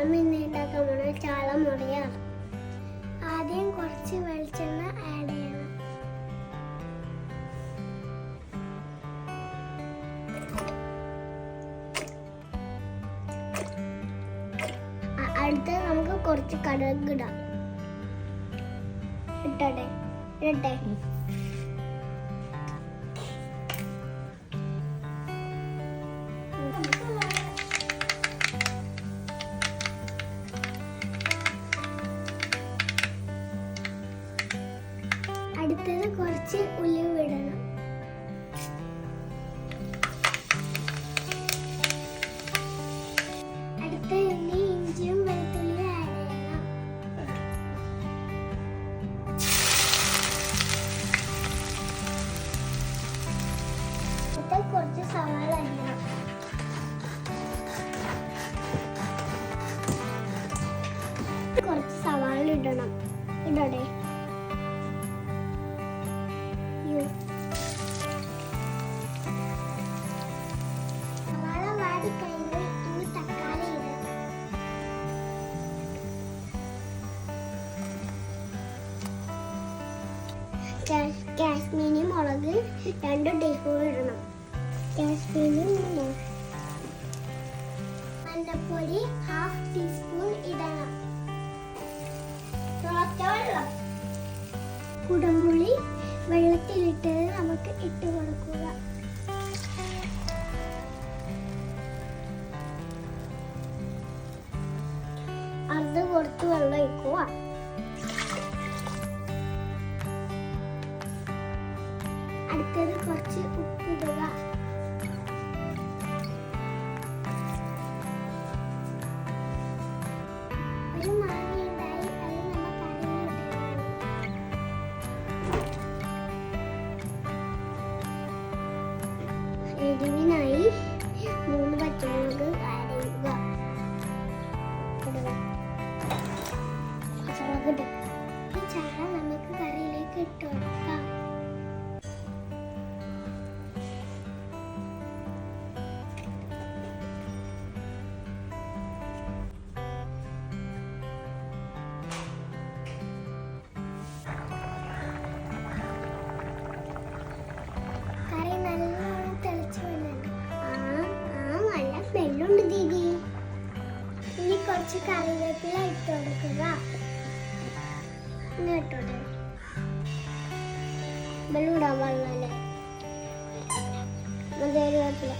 അമ്മ ഇന്ന് പോണ. ചാള മുറിയാണ്. ആദ്യം കുറച്ച് വെളിച്ചെണ്ണ ആഡ് ചെയ്യണം. അടുത്ത് നമുക്ക് കുറച്ച് കടുക് ഇടാം. ഇടട്ടെ? അടുത്തത് കുറച്ച് ഉലുവ ഇടണം. അടുത്ത ഇനി ഇഞ്ചിയും വെളുത്തുള്ളിയും ആഡ് ചെയ്യണം. അടുത്ത കുറച്ച് സവാള കുറച്ച് സവാള ഇടണം. ഇടട്ടെ. കാശ്മീരി മുളക് രണ്ട് ടീസ്പൂൺ ഇടണം. കാശ്മീരി മഞ്ഞപ്പൊടി ഹാഫ് ടീസ്പൂൺ ഇടണം. കുടംപുളി വെള്ളത്തിലിട്ടത് നമുക്ക് ഇട്ട് കൊടുക്കുക. അത് കുറച്ച് വെള്ളം ഒഴിക്കുക. അടുത്തത് കുറച്ച് ഉപ്പിടുക ഒരു മാങ്ങ ഉണ്ടായി അത് നമ്മൾ കറിയിലിട്ട് എരിവിനായി മൂന്ന് പച്ചമുളക് ദീദി ഇനി കുറച്ച് കറിവേപ്പില ഇട്ട് കൊടുക്കുക. ഇന്ന് ഇട്ടോട്ടെ വെള്ളം ഇടാൻ പാടില്ലല്ലേ കറിവേപ്പില.